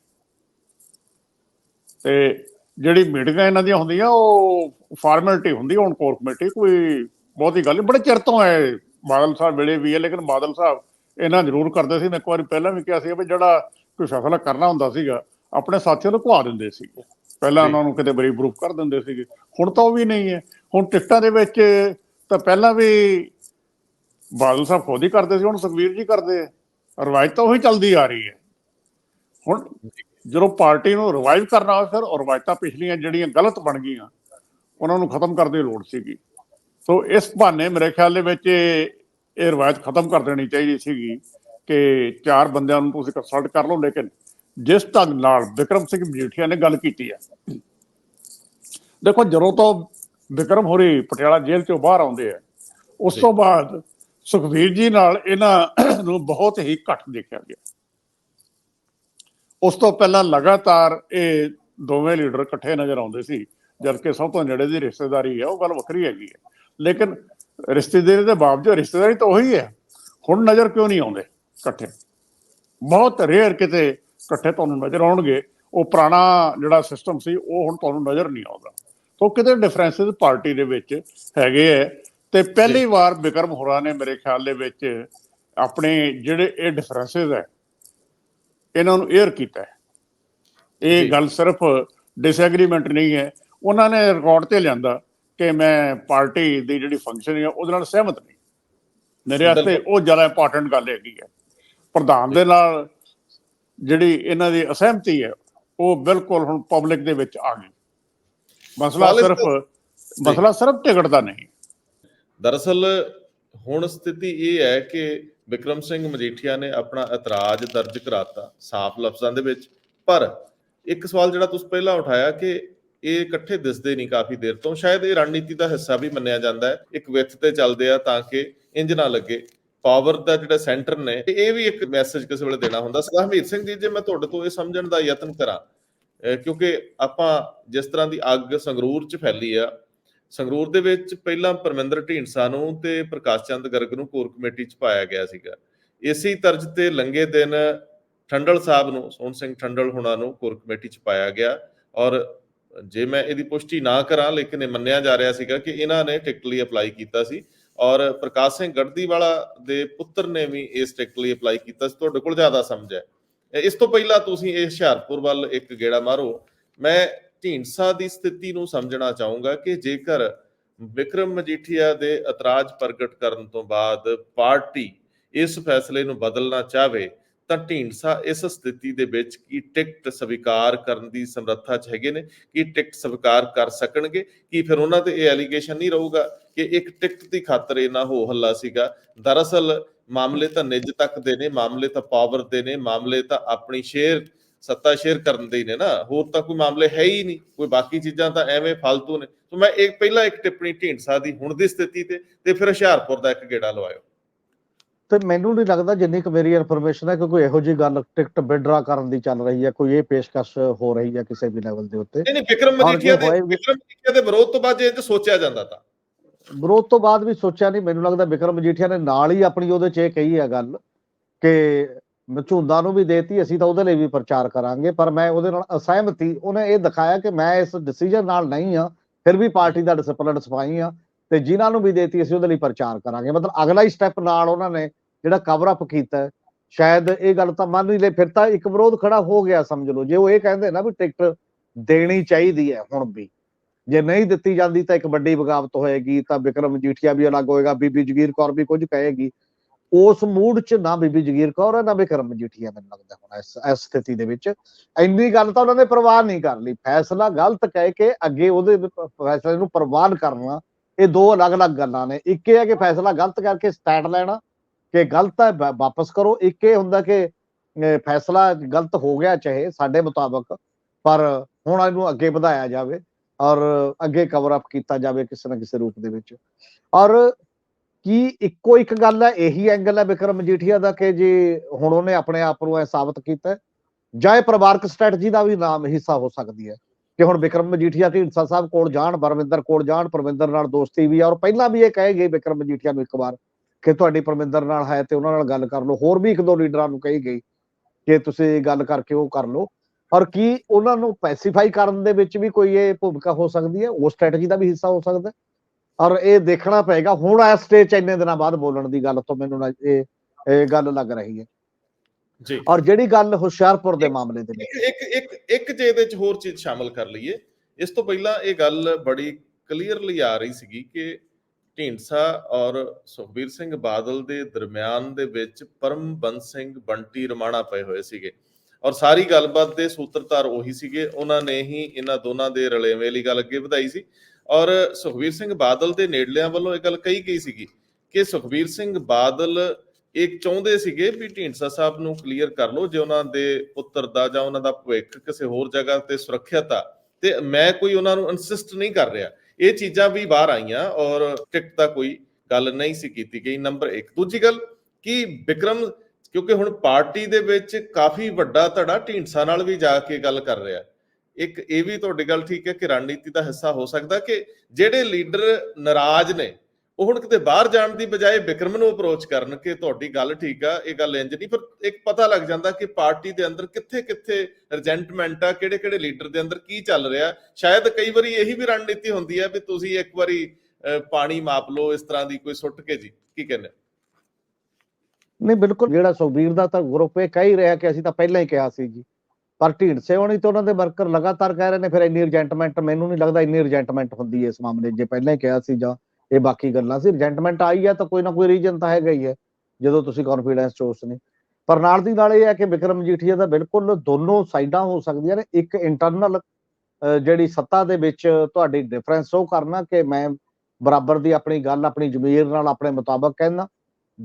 ਤੇ ਜਿਹੜੀ ਮੀਟਿੰਗਾਂ ਇਹਨਾਂ ਦੀਆਂ ਹੁੰਦੀਆਂ ਉਹ ਫਾਰਮੈਲਿਟੀ ਹੁੰਦੀ ਹੁਣ ਕੋਰ ਕਮੇਟੀ ਕੋਈ ਬਹੁਤੀ ਗੱਲ ਨਹੀਂ। ਬੜੇ ਚਿਰ ਤੋਂ ਹੈ ਬਾਦਲ ਸਾਹਿਬ ਵੇਲੇ ਵੀ ਹੈ ਲੇਕਿਨ ਬਾਦਲ ਸਾਹਿਬ ਇਹਨਾਂ ਜ਼ਰੂਰ ਕਰਦੇ ਸੀ। ਮੈਂ ਇੱਕ ਵਾਰੀ ਪਹਿਲਾਂ ਵੀ ਕਿਹਾ ਸੀ ਵੀ ਜਿਹੜਾ ਕੋਈ ਫੈਸਲਾ ਕਰਨਾ ਹੁੰਦਾ ਸੀਗਾ ਆਪਣੇ ਸਾਥੀਆਂ ਨੂੰ ਘੁਆ ਦਿੰਦੇ ਸੀਗੇ। ਪਹਿਲਾਂ। ਉਹਨਾਂ ਨੂੰ ਕਿਤੇ ਬਰੀ ਪ੍ਰੂਫ ਕਰ ਦਿੰਦੇ ਸੀਗੇ। ਹੁਣ ਤਾਂ ਉਹ ਵੀ ਨਹੀਂ ਹੈ। ਹੁਣ ਟਿਕਟਾਂ ਦੇ ਵਿੱਚ ਤਾਂ ਪਹਿਲਾਂ ਵੀ ਬਾਦਲ ਸਾਹਿਬ ਖੁਦ ਹੀ ਕਰਦੇ ਸੀ ਹੁਣ ਸੁਖਵੀਰ ਜੀ ਕਰਦੇ ਆ। ਰਵਾਇਤ ਤਾਂ ਉਹੀ ਚੱਲਦੀ ਆ ਰਹੀ ਹੈ। ਹੁਣ ਜਦੋਂ ਪਾਰਟੀ ਨੂੰ ਰਿਵਾਈਵ ਕਰਨਾ ਹੋਵੇ ਫਿਰ ਰਵਾਇਤਾਂ ਪਿਛਲੀਆਂ ਜਿਹੜੀਆਂ ਗਲਤ ਬਣ ਗਈਆਂ, ਉਹਨਾਂ ਨੂੰ ਖਤਮ ਕਰਨ ਦੀ ਲੋੜ ਸੀਗੀ। ਸੋ ਇਸ ਬਹਾਨੇ ਮੇਰੇ ਖਿਆਲ ਦੇ ਵਿੱਚ ਇਹ ਰਵਾਇਤ ਖਤਮ ਕਰ ਦੇਣੀ ਚਾਹੀਦੀ ਸੀਗੀ ਕਿ ਚਾਰ ਬੰਦਿਆਂ ਨੂੰ ਤੁਸੀਂ ਕੰਸਲਟ ਕਰ ਲਓ, ਲੇਕਿਨ ਜਿਸ ਢੰਗ ਨਾਲ ਵਿਕਰਮ ਸਿੰਘ ਮਜੀਠੀਆ ਨੇ ਗੱਲ ਕੀਤੀ ਹੈ ਦੇਖੋ, ਜਦੋਂ ਤੋਂ ਵਿਕਰਮ ਹੋਰੀ ਪਟਿਆਲਾ ਜੇਲ੍ਹ ਚੋਂ ਬਾਹਰ ਆਉਂਦੇ ਆ, ਉਸ ਤੋਂ ਬਾਅਦ ਸੁਖਵੀਰ ਜੀ ਨਾਲ ਇਹਨਾਂ ਨੂੰ ਬਹੁਤ ਹੀ ਘੱਟ ਦੇਖਿਆ ਗਿਆ। ਉਸ ਤੋਂ ਪਹਿਲਾਂ ਲਗਾਤਾਰ ਇਹ ਦੋਵੇਂ ਲੀਡਰ ਇਕੱਠੇ ਨਜ਼ਰ ਆਉਂਦੇ ਸੀ ਜਦਕਿ ਸਭ ਤੋਂ ਨੇੜੇ ਦੀ ਰਿਸ਼ਤੇਦਾਰੀ ਹੈ ਉਹ ਗੱਲ ਵੱਖਰੀ ਹੈਗੀ ਹੈ। ਲੇਕਿਨ ਰਿਸ਼ਤੇਦਾਰੀ ਦੇ ਬਾਵਜੂਦ ਰਿਸ਼ਤੇਦਾਰੀ ਤਾਂ ਉਹੀ ਹੈ ਹੁਣ ਨਜ਼ਰ ਕਿਉਂ ਨਹੀਂ ਆਉਂਦੇ ਇਕੱਠੇ? ਬਹੁਤ ਰੇਅਰ ਕਿਤੇ ਇਕੱਠੇ ਤੁਹਾਨੂੰ ਨਜ਼ਰ ਆਉਣਗੇ ਉਹ ਪੁਰਾਣਾ ਜਿਹੜਾ ਸਿਸਟਮ ਸੀ ਉਹ ਹੁਣ ਤੁਹਾਨੂੰ ਨਜ਼ਰ ਨਹੀਂ ਆਉਂਦਾ। ਸੋ ਕਿਤੇ ਡਿਫਰੈਂਸਸ ਪਾਰਟੀ ਦੇ ਵਿੱਚ ਹੈਗੇ ਹੈ ਤੇ ਪਹਿਲੀ ਵਾਰ ਵਿਕਰਮ ਹੋਰਾਂ ਨੇ ਮੇਰੇ ਖਿਆਲ ਦੇ ਵਿੱਚ ਆਪਣੇ ਜਿਹੜੇ ਇਹ ਡਿਫਰੈਂਸਸ ਹੈ ਇਹਨਾਂ ਨੂੰ ਏਅਰ ਕੀਤਾ ਹੈ ਇਹ। ਗੱਲ ਸਿਰਫ ਡਿਸਐਗਰੀਮੈਂਟ ਨਹੀਂ ਹੈ ਉਹਨਾਂ ਨੇ ਰਿਕਾਰਡ ਤੇ ਲਿਆਂਦਾ ਕਿ ਮੈਂ ਪਾਰਟੀ ਦੀ ਜਿਹੜੀ ਫੰਕਸ਼ਨ ਹੈ ਉਹਦੇ ਨਾਲ ਸਹਿਮਤ ਨਹੀਂ ਮੇਰੇ ਵਾਸਤੇ। ਉਹ ਜ਼ਿਆਦਾ ਇੰਪੋਰਟੈਂਟ ਗੱਲ ਹੈਗੀ ਹੈ ਪ੍ਰਧਾਨ ਦੇ ਨਾਲ ਜਿਹੜੀ ਇਹਨਾਂ ਦੀ ਅਸਹਿਮਤੀ ਹੈ ਉਹ ਬਿਲਕੁਲ ਹੁਣ ਪਬਲਿਕ ਦੇ ਵਿੱਚ ਆ ਗਈ ਮਸਲਾ ਸਿਰਫ। ਮਸਲਾ ਸਿਰਫ ਟਿਕਟ ਦਾ ਨਹੀਂ ਦਰਅਸਲ ਹੁਣ ਸਥਿਤੀ ਇਹ ਹੈ ਕਿ ਵਿਕਰਮ ਸਿੰਘ ਮਜੀਠੀਆ ਨੇ ਆਪਣਾ ਇਤਰਾਜ਼ ਦਰਜ ਕਰਾਤਾ ਸਾਫ਼ ਲਫ਼ਜ਼ਾਂ ਦੇ ਵਿੱਚ। ਪਰ ਇੱਕ ਸਵਾਲ ਜਿਹੜਾ ਤੁਸੀਂ ਪਹਿਲਾਂ ਉਠਾਇਆ ਕਿ ਇਹ ਇਕੱਠੇ ਦਿਸਦੇ ਨਹੀਂ ਕਾਫੀ ਦੇਰ ਤੋਂ। ਸ਼ਾਇਦ ਇਹ ਰਣਨੀਤੀ ਦਾ ਹਿੱਸਾ ਵੀ ਮੰਨਿਆ ਜਾਂਦਾ ਹੈ। ਇੱਕ ਵਿੱਥ ਤੇ ਚੱਲਦੇ ਆ ਤਾਂ ਕਿ ਇੰਜ ਨਾ ਲੱਗੇ। ਪਾਵਰ ਦਾ ਜਿਹੜਾ ਸੈਂਟਰ ਨੇ ਇਹ ਵੀ ਇੱਕ ਮੈਸੇਜ ਕਿਸੇ ਵੇਲੇ ਦੇਣਾ ਹੁੰਦਾ। ਸਰਦਾਰ ਸਿੰਘ ਜੀ, ਜੇ ਮੈਂ ਤੁਹਾਡੇ ਤੋਂ ਇਹ ਸਮਝਣ ਦਾ ਯਤਨ ਕਰਾਂ ਕਿਉਂਕਿ ਆਪਾਂ ਜਿਸ ਤਰ੍ਹਾਂ ਦੀ ਅੱਗ ਸੰਗਰੂਰ 'ਚ ਫੈਲੀ ਆ ਸੰਗਰੂਰ ਦੇ ਵਿੱਚ ਪਹਿਲਾਂ ਪਰਮਿੰਦਰ ਢੀਂਡਸਾ ਨੂੰ ਤੇ ਪ੍ਰਕਾਸ਼ ਚੰਦ ਗਰਗ ਨੂੰ ਕੋਰ ਕਮੇਟੀ 'ਚ ਪਾਇਆ ਗਿਆ ਸੀਗਾ। ਇਸੇ ਤਰਜ਼ ਤੇ ਲੰਗੇ ਦਿਨ ਠੰਡਲ ਸਾਹਿਬ ਨੂੰ, ਸੋਹਣ ਸਿੰਘ ਠੰਡਲ ਹੁਣਾਂ ਨੂੰ ਕੋਰ ਕਮੇਟੀ 'ਚ ਪਾਇਆ ਗਿਆ ਔਰ ਜੇ ਮੈਂ ਇਹਦੀ ਪੁਸ਼ਟੀ ਨਾ ਕਰਾਂ, ਲੇਕਿਨ ਇਹ ਮੰਨਿਆ ਜਾ ਰਿਹਾ ਸੀਗਾ ਕਿ ਇਹਨਾਂ ਨੇ ਟਿਕਟ ਲਈ ਅਪਲਾਈ ਕੀਤਾ ਸੀ ਔਰ ਪ੍ਰਕਾਸ਼ ਸਿੰਘ ਗੜਦੀਵਾਲਾ ਦੇ ਪੁੱਤਰ ਨੇ ਵੀ ਇਸ ਟਿਕਟ ਲਈ ਅਪਲਾਈ ਕੀਤਾ ਸੀ। ਤੁਹਾਡੇ ਕੋਲ ਜ਼ਿਆਦਾ ਸਮਝ ਹੈ। ਇਸ ਤੋਂ ਪਹਿਲਾਂ ਤੁਸੀਂ ਇਹ ਹੁਸ਼ਿਆਰਪੁਰ ਵੱਲ ਇੱਕ ਗੇੜਾ ਮਾਰੋ। ਮੈਂ ਢੀਂਡਸਾ ਦੀ ਸਥਿਤੀ ਨੂੰ ਸਮਝਣਾ ਚਾਹੂੰਗਾ ਕਿ ਜੇਕਰ ਵਿਕਰਮ ਮਜੀਠੀਆ ਦੇ ਇਤਰਾਜ਼ ਪ੍ਰਗਟ ਕਰਨ ਤੋਂ ਬਾਅਦ ਪਾਰਟੀ ਇਸ ਫੈਸਲੇ ਨੂੰ ਬਦਲਣਾ ਚਾਹਵੇ, ਤਾਂ ਢੀਂਡਸਾ ਇਸ ਸਥਿਤੀ ਦੇ ਵਿੱਚ ਕੀ ਟਿਕਟ ਸਵੀਕਾਰ ਕਰਨ ਦੀ ਸਮਰੱਥਾ 'ਚ ਹੈਗੇ ਨੇ, ਕੀ ਟਿਕਟ ਸਵੀਕਾਰ ਕਰ ਸਕਣਗੇ, ਕੀ ਫਿਰ ਉਹਨਾਂ ਤੇ ਇਹ ਐਲੀਗੇਸ਼ਨ ਨਹੀਂ ਰਹੂਗਾ ਕਿ ਇੱਕ ਟਿਕਟ ਦੀ ਖਾਤਰ ਇਹਨਾਂ ਹੋ ਹੱਲਾ ਸੀਗਾ। ਦਰਅਸਲ ਮਾਮਲੇ ਤਾਂ ਨਿੱਜ ਤੱਕ ਦੇ ਨੇ, ਮਾਮਲੇ ਤਾਂ ਪਾਵਰ ਦੇ ਨੇ, ਮਾਮਲੇ ਤਾਂ ਆਪਣੀ ਸ਼ੇਅਰ ਸੱਤਾ ਸ਼ੇਅਰ ਕਰਨ ਦੇ ਹੀ ਨੇ ਨਾ ਹੋਰ ਤਾਂ ਕੋਈ ਮਾਮਲੇ ਹੈ ਹੀ ਨਹੀਂ ਕੋਈ ਬਾਕੀ ਚੀਜ਼ਾਂ ਤਾਂ ਐਵੇਂ ਫालतू ਨੇ। ਸੋ ਮੈਂ ਇੱਕ ਪਹਿਲਾਂ ਇੱਕ ਟਿੱਪਣੀ ਢੀਂਡਸਾ ਦੀ ਹੁਣ ਦੀ ਸਥਿਤੀ ਤੇ ਤੇ ਫਿਰ ਹੁਸ਼ਿਆਰਪੁਰ ਦਾ ਇੱਕ ਗੇੜਾ ਲਵਾਇਓ। ਤੇ ਮੈਨੂੰ ਨਹੀਂ ਲੱਗਦਾ ਜਿੰਨੀ ਕੁ ਮੇਰੀ ਇਨਫੋਰਮੇਸ਼ਨ ਹੈ ਕਿ ਕੋਈ ਇਹੋ ਜਿਹੀ ਗੱਲ ਟਿਕਟ ਵਿਡਰਾ ਕਰਨ ਦੀ ਚੱਲ ਰਹੀ ਹੈ ਕੋਈ ਇਹ ਪੇਸ਼ਕਸ਼ ਹੋ ਰਹੀ ਹੈ ਕਿਸੇ ਵੀ ਲੈਵਲ ਦੇ ਉੱਤੇ। ਨਹੀਂ ਨਹੀਂ ਵਿਕਰਮ ਮਜੀਠੀਆ ਜੇ ਦੇ ਵਿਕਰਮ ਮਜੀਠੀਆ ਦੇ ਵਿਰੋਧ ਤੋਂ ਬਾਅਦ ਜੇ ਇਹ ਸੋਚਿਆ ਜਾਂਦਾ ਤਾਂ। ਵਿਰੋਧ ਤੋਂ ਬਾਅਦ ਵੀ ਸੋਚਿਆ ਨਹੀਂ ਮੈਨੂੰ ਲੱਗਦਾ ਵਿਕਰਮ ਮਜੀਠੀਆ ਨੇ ਨਾਲ ਹੀ ਆਪਣੀ ਉਹਦੇ 'ਚ ਇਹ ਕਹੀ ਹੈ ਗੱਲ ਕਿ ਮਚੂੰਦਾ ਨੂੰ ਵੀ ਦੇਤੀ, ਅਸੀਂ ਤਾਂ ਉਹਦੇ ਲਈ ਵੀ ਪ੍ਰਚਾਰ ਕਰਾਂਗੇ, ਪਰ ਮੈਂ ਉਹਦੇ ਨਾਲ ਅਸਹਿਮਤੀ, ਉਹਨੇ ਇਹ ਦਿਖਾਇਆ ਕਿ ਮੈਂ ਇਸ ਡਿਸੀਜਨ ਨਾਲ ਨਹੀਂ ਆ ਫਿਰ ਵੀ ਪਾਰਟੀ ਦਾ ਡਿਸਪਲਿਨ ਸਫ਼ਾਈ ਆ ਤੇ ਜਿਨ੍ਹਾਂ ਨੂੰ ਵੀ ਦੇਤੀ, ਅਸੀਂ ਉਹਦੇ ਲਈ ਪ੍ਰਚਾਰ ਕਰਾਂਗੇ। ਮਤਲਬ ਅਗਲਾ ਹੀ ਸਟੈਪ ਨਾਲ ਉਹਨਾਂ ਨੇ ਜਿਹੜਾ ਕਵਰ ਅਪ ਕੀਤਾ, ਸ਼ਾਇਦ ਇਹ ਗੱਲ ਤਾਂ ਮੰਨ ਹੀ ਲੈ ਫਿਰ ਤਾਂ ਇੱਕ ਵਿਰੋਧ ਖੜਾ ਹੋ ਗਿਆ, ਸਮਝ ਲਓ। ਜੇ ਉਹ ਇਹ ਕਹਿੰਦੇ ਨਾ ਵੀ ਟਿਕਟ ਦੇਣੀ ਚਾਹੀਦੀ ਹੈ ਹੁਣ ਵੀ, ਜੇ ਨਹੀਂ ਦਿੱਤੀ ਜਾਂਦੀ ਤਾਂ ਇੱਕ ਵੱਡੀ ਬਗਾਵਤ ਹੋਏਗੀ, ਤਾਂ ਵਿਕਰਮ ਜੀਠੀਆ ਵੀ ਅਲੱਗ ਹੋਏਗਾ, ਬੀਬੀ ਜਗੀਰ ਕੌਰ ਵੀ ਕੁਝ ਕਹੇਗੀ। ਉਸ ਮੂਡ 'ਚ ਨਾ ਬੀਬੀ ਜਗੀਰ ਕੌਰ ਹੈ, ਨਾ ਬਿਕਰਮ ਮਜੀਠੀਆ ਮੈਨੂੰ ਲੱਗਦਾ ਹੁਣ ਇਸ ਇਸ ਸਥਿਤੀ ਦੇ ਵਿੱਚ। ਇੰਨੀ ਗੱਲ ਤਾਂ ਉਹਨਾਂ ਨੇ ਪ੍ਰਵਾਨ ਨਹੀਂ ਕਰ ਲਈ। ਫੈਸਲਾ ਗਲਤ ਕਹਿ ਕੇ ਅੱਗੇ ਉਹਦੇ ਫੈਸਲੇ ਨੂੰ ਪ੍ਰਵਾਨ ਕਰਨਾ, ਇਹ ਦੋ ਅਲੱਗ-ਅਲੱਗ ਗੱਲਾਂ ਨੇ। ਇੱਕ ਇਹ ਹੈ ਕਿ ਫੈਸਲਾ ਗਲਤ ਕਰਕੇ ਸਟੈਂਡ ਲੈਣਾ, ਕਿ ਗਲਤ ਹੈ ਵਾਪਸ ਕਰੋ। ਇੱਕ ਇਹ ਹੁੰਦਾ ਕਿ ਫੈਸਲਾ ਗਲਤ ਹੋ ਗਿਆ ਚਾਹੇ ਸਾਡੇ ਮੁਤਾਬਕ, ਪਰ ਹੁਣ ਇਹਨੂੰ ਅੱਗੇ ਵਧਾਇਆ ਜਾਵੇ ਔਰ ਅੱਗੇ ਕਵਰ ਅਪ ਕੀਤਾ ਜਾਵੇ ਕਿਸੇ ਨਾ ਕਿਸੇ ਰੂਪ ਦੇ ਵਿੱਚ। ਔਰ ਕੀ ਇੱਕੋ ਇੱਕ ਗੱਲ ਹੈ? ਇਹੀ ਐਂਗਲ ਹੈ ਵਿਕਰਮ ਮਜੀਠੀਆ ਦਾ ਕਿ ਜੇ ਹੁਣ ਉਹਨੇ ਆਪਣੇ ਆਪ ਨੂੰ ਐ ਸਾਬਤ ਕੀਤਾ ਜਾਂ ਇਹ ਪਰਿਵਾਰਕ ਸਟ੍ਰੈਟਜੀ ਦਾ ਵੀ ਨਾਮ ਹਿੱਸਾ ਹੋ ਸਕਦੀ ਹੈ ਕਿ ਹੁਣ ਵਿਕਰਮ ਮਜੀਠੀਆ ਢੀਂਡਸਾ ਸਾਹਿਬ ਕੋਲ ਜਾਣ, ਪਰਮਿੰਦਰ ਕੋਲ ਜਾਣ, ਪਰਮਿੰਦਰ ਨਾਲ ਦੋਸਤੀ ਵੀ ਹੈ ਔਰ ਪਹਿਲਾਂ ਵੀ ਇਹ ਕਹੇ ਗਈ ਵਿਕਰਮ ਮਜੀਠੀਆ ਨੂੰ ਇੱਕ ਵਾਰ ਕਿ ਤੁਹਾਡੀ ਪਰਮਿੰਦਰ ਨਾਲ ਹੈ ਤੇ ਉਹਨਾਂ ਨਾਲ ਗੱਲ ਕਰ ਲਓ। ਹੋਰ ਵੀ ਇੱਕ ਦੋ ਲੀਡਰਾਂ ਨੂੰ ਕਹੀ ਗਈ ਕਿ ਤੁਸੀਂ ਗੱਲ ਕਰਕੇ ਉਹ ਕਰ ਲਓ। ਔਰ ਕੀ ਉਹਨਾਂ ਨੂੰ ਪੈਸੀਫਾਈ ਕਰਨ ਦੇ ਵਿੱਚ ਵੀ ਕੋਈ ਇਹ ਭੂਮਿਕਾ ਹੋ ਸਕਦੀ ਹੈ? ਉਹ ਸਟ੍ਰੈਟਜੀ ਦਾ ਵੀ ਹਿੱਸਾ ਹੋ ਸਕਦਾ ਹੈ? ਔਰ ਇਹ ਦੇਖਣਾ ਪਏਗਾ। ਹੁਣ ਇਸ ਸਟੇਜ ਇੰਨੇ ਦਿਨਾਂ ਬਾਅਦ ਬੋਲਣ ਦੀ ਗੱਲ ਤੋਂ ਮੈਨੂੰ ਇਹ ਇਹ ਗੱਲ ਲੱਗ ਰਹੀ ਹੈ। ਜੀ। ਔਰ ਜਿਹੜੀ ਗੱਲ ਹੁਸ਼ਿਆਰਪੁਰ ਦੇ ਮਾਮਲੇ ਦੇ ਵਿੱਚ ਇੱਕ ਇੱਕ ਇੱਕ ਜੇ ਇਹਦੇ ਚ ਹੋਰ ਚੀਜ਼ ਸ਼ਾਮਲ ਕਰ ਲਈਏ ਇਸ ਤੋਂ ਪਹਿਲਾਂ ਇਹ ਗੱਲ ਬੜੀ ਕਲੀਅਰਲੀ ਆ ਰਹੀ ਸੀਗੀ ਕਿ ਢੀਂਡਸਾ ਔਰ ਸੁਖਬੀਰ ਸਿੰਘ ਬਾਦਲ ਦੇ ਦਰਮਿਆਨ ਦੇ ਵਿੱਚ ਪਰਮਬੰਸ ਸਿੰਘ ਬੰਟੀ ਰਮਾਣਾ ਪਏ ਹੋਏ ਸੀਗੇ। ਔਰ ਸਾਰੀ ਗੱਲਬਾਤ ਦੇ ਸੂਤਰਧਾਰ ਉਹੀ ਸੀਗੇ। ਉਹਨਾਂ ਨੇ ਹੀ ਇਹਨਾਂ ਦੋਨਾਂ ਦੇ ਰਲੇਵੇਂ ਵਾਲੀ ਗੱਲ ਅੱਗੇ ਵਧਾਈ ਸੀ। ਔਰ ਸੁਖਬੀਰ ਸਿੰਘ ਬਾਦਲ ਦੇ ਨੇੜਲਿਆਂ ਵੱਲੋਂ ਇਹ ਗੱਲ ਕਹੀ ਗਈ ਸੀਗੀ ਕਿ ਸੁਖਬੀਰ ਸਿੰਘ ਬਾਦਲ ਇਹ ਚਾਹੁੰਦੇ ਸੀਗੇ ਵੀ ਢੀਂਡਸਾ ਸਾਹਿਬ ਨੂੰ ਕਲੀਅਰ ਕਰ ਲਓ ਜੇ ਉਹਨਾਂ ਦੇ ਪੁੱਤਰ ਦਾ ਜਾਂ ਉਹਨਾਂ ਦਾ ਭਵਿੱਖ ਕਿਸੇ ਹੋਰ ਜਗ੍ਹਾ ਤੇ ਸੁਰੱਖਿਅਤ ਆ, ਤੇ ਮੈਂ ਕੋਈ ਉਹਨਾਂ ਨੂੰ ਇਨਸਿਸਟ ਨਹੀਂ ਕਰ ਰਿਹਾ। ਇਹ ਚੀਜ਼ਾਂ ਵੀ ਬਾਹਰ ਆਈਆਂ ਔਰ ਟਿਕਟ ਦਾ ਕੋਈ ਗੱਲ ਨਹੀਂ ਸੀ ਕੀਤੀ ਗਈ ਨੰਬਰ 1 ਦੂਜੀ ਗੱਲ ਕਿ ਵਿਕਰਮ, ਕਿਉਂਕਿ ਹੁਣ ਪਾਰਟੀ ਦੇ ਵਿੱਚ ਕਾਫੀ ਵੱਡਾ ਧੜਾ ਢੀਂਡਸਾ ਨਾਲ ਵੀ ਜਾ ਕੇ ਗੱਲ ਕਰ ਰਿਹਾ। ਇੱਕ ਇਹ ਵੀ ਤੁਹਾਡੀ ਗੱਲ ਠੀਕ ਹੈ ਕਿ ਰਣਨੀਤੀ ਦਾ ਹਿੱਸਾ ਹੋ ਸਕਦਾ ਕਿ ਜਿਹੜੇ ਲੀਡਰ ਨਾਰਾਜ਼ ਨੇ, ਉਹ ਹੁਣ ਕਿਤੇ ਬਾਹਰ ਜਾਣ ਦੀ ਬਜਾਏ ਵਿਕਰਮ ਨੂੰ ਅਪਰੋਚ ਕਰਨ ਕਿ ਤੁਹਾਡੀ ਗੱਲ ਠੀਕ ਆ, ਇਹ ਗੱਲ ਇੰਜ ਨਹੀਂ, ਪਰ ਇੱਕ ਪਤਾ ਲੱਗ ਜਾਂਦਾ ਕਿ ਪਾਰਟੀ ਦੇ ਅੰਦਰ ਕਿੱਥੇ ਕਿੱਥੇ ਰਿਜੈਂਟਮੈਂਟ ਆ ਕਿਹੜੇ ਕਿਹੜੇ ਲੀਡਰ ਦੇ ਅੰਦਰ ਕੀ ਚੱਲ ਰਿਹਾ। ਸ਼ਾਇਦ ਕਈ ਵਾਰੀ ਇਹੀ ਵੀ ਰਣਨੀਤੀ ਹੁੰਦੀ ਹੈ ਵੀ ਤੁਸੀਂ ਇੱਕ ਵਾਰੀ ਪਾਣੀ ਮਾਪ ਲਓ ਇਸ ਤਰ੍ਹਾਂ ਦੀ ਕੋਈ ਸੁੱਟ ਕੇ ਜੀ। ਕੀ ਕਹਿੰਦੇ? ਨਹੀਂ, ਬਿਲਕੁਲ। ਜਿਹੜਾ ਸੁਖਬੀਰ ਦਾ ਤਾਂ ਗਰੁੱਪ ਇਹ ਕਹਿ ਹੀ ਰਿਹਾ ਕਿ ਅਸੀਂ ਤਾਂ ਪਹਿਲਾਂ ਹੀ ਕਿਹਾ ਸੀ ਜੀ। ਪਰ ਢੀਂਡਸੇ ਹੋਣੀ ਤੇ ਉਹਨਾਂ ਦੇ ਵਰਕਰ ਲਗਾਤਾਰ ਕਹਿ ਰਹੇ ਨੇ, ਫਿਰ ਇੰਨੀ ਰਿਜੈਂਟਮੈਂਟ ਮੈਨੂੰ ਨਹੀਂ ਲੱਗਦਾ ਇੰਨੀ ਰਿਜੈਂਟਮੈਂਟ ਹੁੰਦੀ ਹੈ ਇਸ ਮਾਮਲੇ ਜੇ ਪਹਿਲਾਂ ਹੀ ਕਿਹਾ ਸੀ ਜਾਂ ਇਹ ਬਾਕੀ ਗੱਲਾਂ ਸੀ ਰਿਜੈਂਟਮੈਂਟ ਆਈ ਹੈ ਤਾਂ ਕੋਈ ਨਾ ਕੋਈ ਰੀਜਨ ਤਾਂ ਹੈਗਾ ਹੀ ਹੈ, ਜਦੋਂ ਤੁਸੀਂ ਕੌਨਫੀਡੈਂਸ ਚੋਸ ਨਹੀਂ ਪਰ ਨਾਲ ਦੀ ਨਾਲ ਇਹ ਹੈ ਕਿ ਵਿਕਰਮ ਮਜੀਠੀਆ ਦਾ ਬਿਲਕੁਲ ਦੋਨੋਂ ਸਾਈਡਾਂ ਹੋ ਸਕਦੀਆਂ ਨੇ। ਇੱਕ ਇੰਟਰਨਲ ਜਿਹੜੀ ਸੱਤਾ ਦੇ ਵਿੱਚ ਤੁਹਾਡੀ ਡਿਫਰੈਂਸ ਉਹ ਕਰਨਾ ਕਿ ਮੈਂ ਬਰਾਬਰ ਦੀ ਆਪਣੀ ਗੱਲ, ਆਪਣੀ ਜ਼ਮੀਰ ਨਾਲ ਆਪਣੇ ਮੁਤਾਬਕ ਕਹਿਣਾ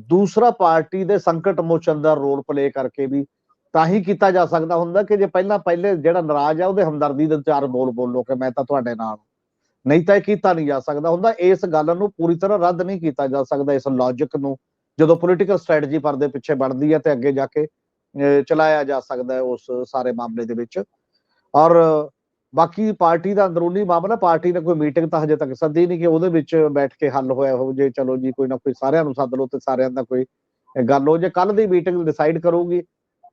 ਦੂਸਰਾ ਪਾਰਟੀ ਦੇ ਸੰਕਟ ਮੋਚਨ ਦਾ ਰੋਲ ਪਲੇ ਕਰਕੇ ਵੀ ਤਾਂ ਹੀ ਕੀਤਾ ਜਾ ਸਕਦਾ ਹੁੰਦਾ ਕਿ ਜੇ ਪਹਿਲਾਂ ਪਹਿਲੇ ਜਿਹੜਾ ਨਾਰਾਜ਼ ਆ, ਉਹਦੇ ਹਮਦਰਦੀ ਦੇ ਚਾਰ ਬੋਲ ਬੋਲੋ ਕਿ ਮੈਂ ਤਾਂ ਤੁਹਾਡੇ ਨਾਲ ਨਹੀਂ ਤਾਂ ਇਹ ਕੀਤਾ ਨਹੀਂ ਜਾ ਸਕਦਾ ਹੁੰਦਾ। ਇਸ ਗੱਲ ਨੂੰ ਪੂਰੀ ਤਰ੍ਹਾਂ ਰੱਦ ਨਹੀਂ ਕੀਤਾ ਜਾ ਸਕਦਾ ਇਸ ਲੌਜੀਕ ਨੂੰ, ਜਦੋਂ ਪੋਲੀਟੀਕਲ ਸਟ੍ਰੈਟਜੀ ਪਰਦੇ ਪਿੱਛੇ ਬਣਦੀ ਹੈ ਤੇ ਅੱਗੇ ਜਾ ਕੇ ਚਲਾਇਆ ਜਾ ਸਕਦਾ ਉਸ ਸਾਰੇ ਮਾਮਲੇ ਦੇ ਵਿੱਚ। ਔਰ ਬਾਕੀ ਪਾਰਟੀ ਦਾ ਅੰਦਰੂਨੀ ਮਾਮਲਾ, ਪਾਰਟੀ ਨੇ ਕੋਈ ਮੀਟਿੰਗ ਤਾਂ ਹਜੇ ਤੱਕ ਸੱਦੀ ਨਹੀਂ ਕਿ ਉਹਦੇ ਵਿੱਚ ਬੈਠ ਕੇ ਹੱਲ ਹੋਇਆ ਹੋ ਜੇ ਚਲੋ ਜੀ, ਕੋਈ ਨਾ ਕੋਈ ਸਾਰਿਆਂ ਨੂੰ ਸੱਦ ਲਓ ਤੇ ਸਾਰਿਆਂ ਦਾ ਕੋਈ ਗੱਲ ਹੋ ਜੇ। ਕੱਲ ਦੀ ਮੀਟਿੰਗ ਡਿਸਾਈਡ ਕਰੂਗੀ।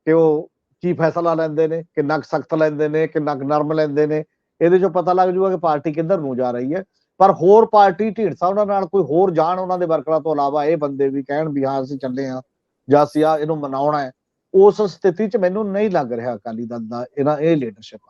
ਕਿ ਉਹ ਕੀ ਫੈਸਲਾ ਲੈਂਦੇ ਨੇ, ਕਿੰਨਾ ਸਖਤ ਲੈਂਦੇ ਨੇ, ਕਿੰਨਾ ਕੁ ਨਰਮ ਲੈਂਦੇ ਨੇ, ਇਹਦੇ ਚੋਂ ਪਤਾ ਲੱਗ ਜੂਗਾ ਕਿ ਪਾਰਟੀ ਕਿੱਧਰ ਨੂੰ ਜਾ ਰਹੀ ਹੈ। ਪਰ ਹੋਰ ਪਾਰਟੀ ਢੀਂਡਸਾ ਉਹਨਾਂ ਨਾਲ ਕੋਈ ਹੋਰ ਜਾਣ ਉਹਨਾਂ ਦੇ ਵਰਕਰਾਂ ਤੋਂ ਇਲਾਵਾ ਇਹ ਬੰਦੇ ਵੀ ਕਹਿਣ ਵੀ ਹਾਂ, ਅਸੀਂ ਚੱਲੇ ਹਾਂ ਜਾਂ ਅਸੀਂ ਆ ਇਹਨੂੰ ਮਨਾਉਣਾ ਹੈ। ਉਸ ਸਥਿਤੀ 'ਚ ਮੈਨੂੰ ਨਹੀਂ ਲੱਗ ਰਿਹਾ ਅਕਾਲੀ ਦਲ ਦਾ ਇਹਨਾਂ, ਇਹ ਲੀਡਰਸ਼ਿਪ